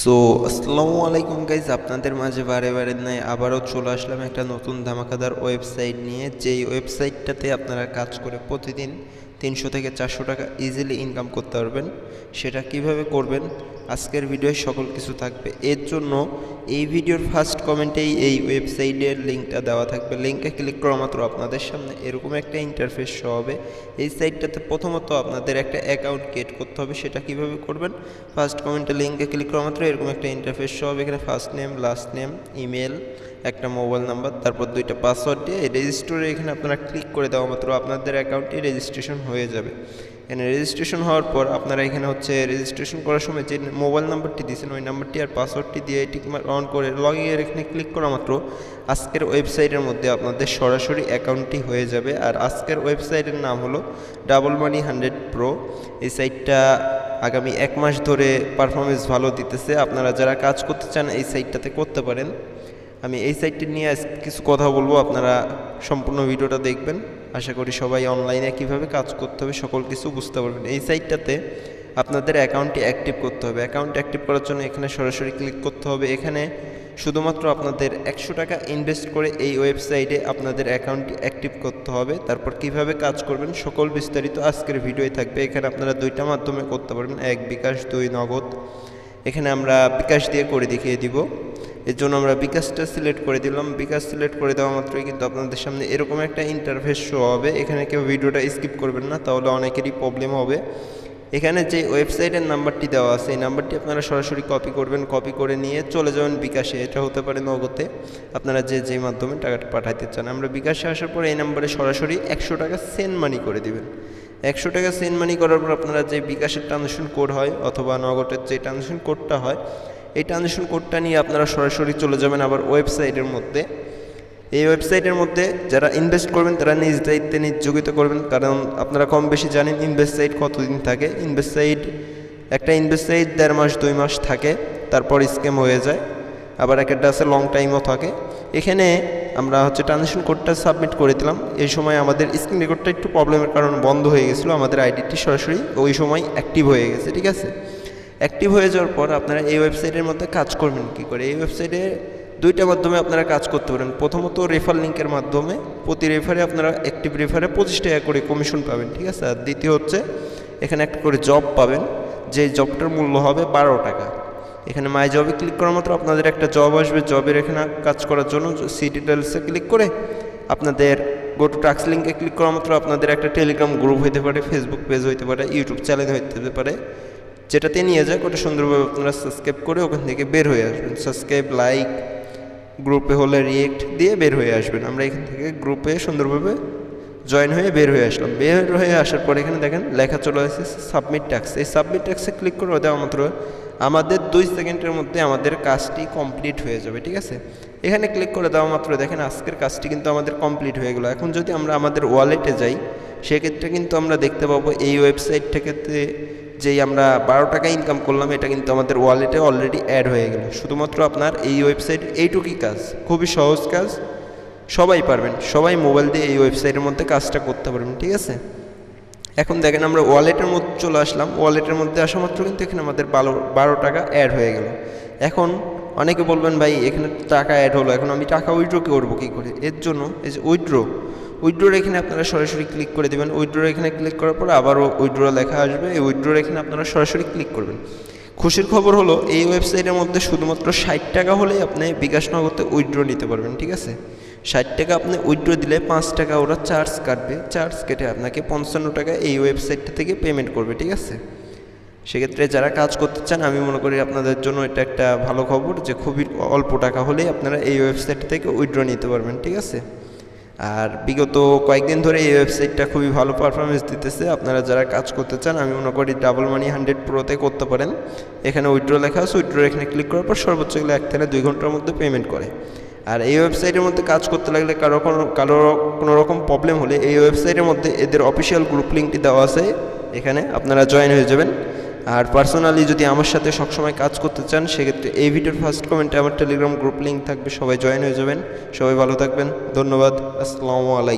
So আসসালামু আলাইকুম guys আপনাদের মাঝে বারে বারে নাই আবারও চলে আসলাম একটা নতুন ধামাকাদার ওয়েবসাইট নিয়ে। যেই ওয়েবসাইটটাতে আপনারা কাজ করে প্রতিদিন তিনশো থেকে চারশো টাকা ইজিলি ইনকাম করতে পারবেন। সেটা কীভাবে করবেন? আজকের ভিডিওয় সকল কিছু থাকবে। এর জন্য এই ভিডিওর ফার্স্ট কমেন্টেই এই ওয়েবসাইটের লিঙ্কটা দেওয়া থাকবে। লিঙ্কে ক্লিক করা মাত্র আপনাদের সামনে। এরকম একটা ইন্টারফেস শো হবে। এই সাইটটাতে প্রথমত আপনাদের একটা অ্যাকাউন্ট ক্রিয়েট করতে হবে। সেটা কীভাবে করবেন? ফার্স্ট কমেন্টে লিঙ্কে ক্লিক করা মাত্র এরকম একটা ইন্টারফেস শো হবে। এখানে first name last name email একটা মোবাইল নাম্বার তারপর দুইটা পাসওয়ার্ড দিয়ে রেজিস্টোরে এখানে আপনারা ক্লিক করে দেওয়া মাত্র আপনাদের অ্যাকাউন্টটি রেজিস্ট্রেশন হয়ে যাবে। এখানে রেজিস্ট্রেশন হওয়ার পর আপনারা এখানে হচ্ছে রেজিস্ট্রেশন করার সময় যে মোবাইল নাম্বারটি দিয়েছেন, ওই নাম্বারটি আর পাসওয়ার্ডটি দিয়ে টিক অন করে লগ ইনের এখানে ক্লিক করা মাত্র আজকের ওয়েবসাইটের মধ্যে আপনাদের সরাসরি অ্যাকাউন্টটি হয়ে যাবে। আর আজকের ওয়েবসাইটের নাম হলো ডাবল মানি হান্ড্রেড প্রো এই সাইটটা আগামী এক মাস ধরে পারফরমেন্স ভালো দিতেছে। আপনারা যারা কাজ করতে চান এই সাইটটাতে করতে পারেন। আমি এই সাইটটি নিয়ে কিছু কথা বলব, আপনারা সম্পূর্ণ ভিডিওটা দেখবেন। আশা করি সবাই অনলাইনে কীভাবে কাজ করতে হবে সকল কিছু বুঝতে পারবেন। এই সাইটটাতে আপনাদের অ্যাকাউন্টটি অ্যাক্টিভ করতে হবে। অ্যাকাউন্ট অ্যাক্টিভ করার জন্য এখানে সরাসরি ক্লিক করতে হবে। এখানে শুধুমাত্র আপনাদের একশো টাকা ইনভেস্ট করে এই ওয়েবসাইটে আপনাদের অ্যাকাউন্টটি অ্যাক্টিভ করতে হবে। তারপর কীভাবে কাজ করবেন সকল বিস্তারিত আজকের ভিডিওয়ে থাকবে। এখানে আপনারা দুইটা মাধ্যমে করতে পারবেন। এক বিকাশ, দুই নগদ। এখানে আমরা বিকাশ দিয়ে করে দেখিয়ে দিব। এর জন্য আমরা বিকাশটা সিলেক্ট করে দিলাম। বিকাশ সিলেক্ট করে দেওয়া মাত্রই কিন্তু আপনাদের সামনে এরকম একটা ইন্টারফেস শো হবে। এখানে কেউ ভিডিওটা স্কিপ করবেন না, তাহলে অনেকেরই প্রবলেম হবে। এখানে যে ওয়েবসাইটের নাম্বারটি দেওয়া আছে, এই নাম্বারটি আপনারা সরাসরি কপি করবেন। কপি করে নিয়ে চলে যাবেন বিকাশে। এটা হতে পারে নগদে। আপনারা যে যে মাধ্যমে টাকাটা পাঠাইতে চান। আমরা বিকাশে আসার পর এই নাম্বারে সরাসরি একশো টাকা সেন্ড মানি করে দিবেন। একশো টাকা সেন্ড মানি করার পর আপনারা যে বিকাশের ট্রানজেকশন কোড হয় অথবা নগদের যে ট্রানজেকশন কোডটা হয় এই ট্রানজেকশন কোডটা নিয়ে আপনারা সরাসরি চলে যাবেন আবার ওয়েবসাইটের মধ্যে। এই ওয়েবসাইটের মধ্যে যারা ইনভেস্ট করবেন, তারা নিজ দায়িত্বে নিযোগিত করবেন। কারণ আপনারা কম বেশি জানেন ইনভেস্ট সাইট কতদিন থাকে। ইনভেস্ট সাইট একটা ইনভেস্ট সাইট দেড় মাস, দুই মাস থাকে, তারপর স্ক্যাম হয়ে যায়। আবার এক একটা আছে লং টাইমও থাকে। এখানে আমরা হচ্ছে ট্রানজেকশন কোডটা সাবমিট করে দিলাম। এই সময় আমাদের স্ক্রিন রেকর্ডটা একটু প্রবলেমের কারণে বন্ধ হয়ে গেছিল। আমাদের আইডিটি সরাসরি ওই সময় অ্যাক্টিভ হয়ে গেছে, ঠিক আছে? অ্যাক্টিভ হয়ে যাওয়ার পর আপনারা এই ওয়েবসাইটের মধ্যে কাজ করবেন কী করে? এই ওয়েবসাইটে দুইটা মাধ্যমে আপনারা কাজ করতে পারেন। প্রথমত রেফার লিঙ্কের মাধ্যমে প্রতি রেফারে আপনারা অ্যাক্টিভ রেফারে পঁচিশ টাকা করে কমিশন পাবেন, ঠিক আছে? আর দ্বিতীয় হচ্ছে এখানে একটা করে জব পাবেন যে জবটার মূল্য হবে বারো টাকা। এখানে মাই জবে ক্লিক করার মাত্র আপনাদের একটা জব আসবে। জবের এখানে কাজ করার জন্য সি ডিটেলসে ক্লিক করে আপনাদের গো টু টাক্স লিঙ্কে ক্লিক করা মাত্র আপনাদের একটা টেলিগ্রাম গ্রুপ হইতে পারে ফেসবুক পেজ হইতে পারে ইউটিউব চ্যানেল হইতে পারে। যেটাতে নিয়ে যায় ওটা সুন্দরভাবে আপনারা সাবস্ক্রাইব করে ওখান থেকে বের হয়ে আসবেন। সাবস্ক্রাইব লাইক গ্রুপে হলে রিয়েক্ট দিয়ে বের হয়ে আসবেন। আমরা এখান থেকে গ্রুপে সুন্দরভাবে জয়েন হয়ে বের হয়ে আসলাম। বের হয়ে আসার পর এখানে দেখেন লেখা চলে আসছে সাবমিট ট্যাক্স এই সাবমিট ট্যাক্সে ক্লিক করে দেওয়া মাত্র আমাদের দুই সেকেন্ডের মধ্যে আমাদের কাজটি কমপ্লিট হয়ে যাবে, ঠিক আছে? এখানে ক্লিক করে দেওয়া মাত্র দেখেন আজকের কাজটি কিন্তু আমাদের কমপ্লিট হয়ে গেলো। এখন যদি আমরা আমাদের ওয়ালেটে যাই সেক্ষেত্রে কিন্তু আমরা দেখতে পাবো এই ওয়েবসাইট থেকে যেই আমরা বারো টাকা ইনকাম করলাম, এটা কিন্তু আমাদের ওয়ালেটে অলরেডি অ্যাড হয়ে গেল। শুধুমাত্র আপনার এই ওয়েবসাইট এইটুকুই কাজ, খুবই সহজ কাজ। সবাই পারবেন, সবাই মোবাইল দিয়ে এই ওয়েবসাইটের মধ্যে কাজটা করতে পারবেন, ঠিক আছে? এখন দেখেন আমরা ওয়ালেটের মধ্যে চলে আসলাম ওয়ালেটের মধ্যে আসা মাত্র কিন্তু এখানে আমাদের বারো বারো টাকা অ্যাড হয়ে গেল। এখন অনেকে বলবেন, ভাই, এখানে টাকা অ্যাড হলো, এখন আমি টাকা উইড্রো করব কী করে? এর জন্য এই যে উইড্রো উইড্রোর এখানে আপনারা সরাসরি ক্লিক করে দেবেন। উইড্রোর এখানে ক্লিক করার পর আবারও উইড্রো লেখা আসবে। এই উইড্রোর এখানে আপনারা সরাসরি ক্লিক করবেন। খুশির খবর হলো, এই ওয়েবসাইটের মধ্যে শুধুমাত্র ষাট টাকা হলেই আপনি বিকাশ উইড্রো নিতে পারবেন, ঠিক আছে? ষাট টাকা আপনি উইড্রো দিলে পাঁচ টাকা ওরা চার্জ কাটবে। চার্জ কেটে আপনাকে পঞ্চান্ন টাকা এই ওয়েবসাইটটা থেকে পেমেন্ট করবে, ঠিক আছে? সেক্ষেত্রে যারা কাজ করতে চান, আমি মনে করি আপনাদের জন্য এটা একটা ভালো খবর যে খুবই অল্প টাকা হলেই আপনারা এই ওয়েবসাইট থেকে উইড্রো নিতে পারবেন, ঠিক আছে? আর বিগত কয়েকদিন ধরে এই ওয়েবসাইটটা খুবই ভালো পারফরমেন্স দিতেছে। আপনারা যারা কাজ করতে চান, আমি মনে করি ডাবল মানি হান্ড্রেড প্রোতে করতে পারেন। এখানে উইড্রো লেখা আছে উইড্রো এখানে ক্লিক করার পর সর্বোচ্চ গেলে এক থেকে দুই ঘণ্টার মধ্যে পেমেন্ট করে। আর এই ওয়েবসাইটের মধ্যে কাজ করতে লাগলে কারও কোনো কারও কোনো রকম প্রবলেম হলে এই ওয়েবসাইটের মধ্যে এদের অফিসিয়াল গ্রুপ লিঙ্কটি দেওয়া আছে। এখানে আপনারা জয়েন হয়ে যাবেন। আর পার্সোনালি যদি আমার সাথে সবসময় কাজ করতে চান, সেক্ষেত্রে এই ভিডিওর ফার্স্ট কমেন্টে আমার টেলিগ্রাম গ্রুপ লিঙ্ক থাকবে, সবাই জয়েন হয়ে যাবেন। সবাই ভালো থাকবেন। ধন্যবাদ। আসসালামু আলাইকুম।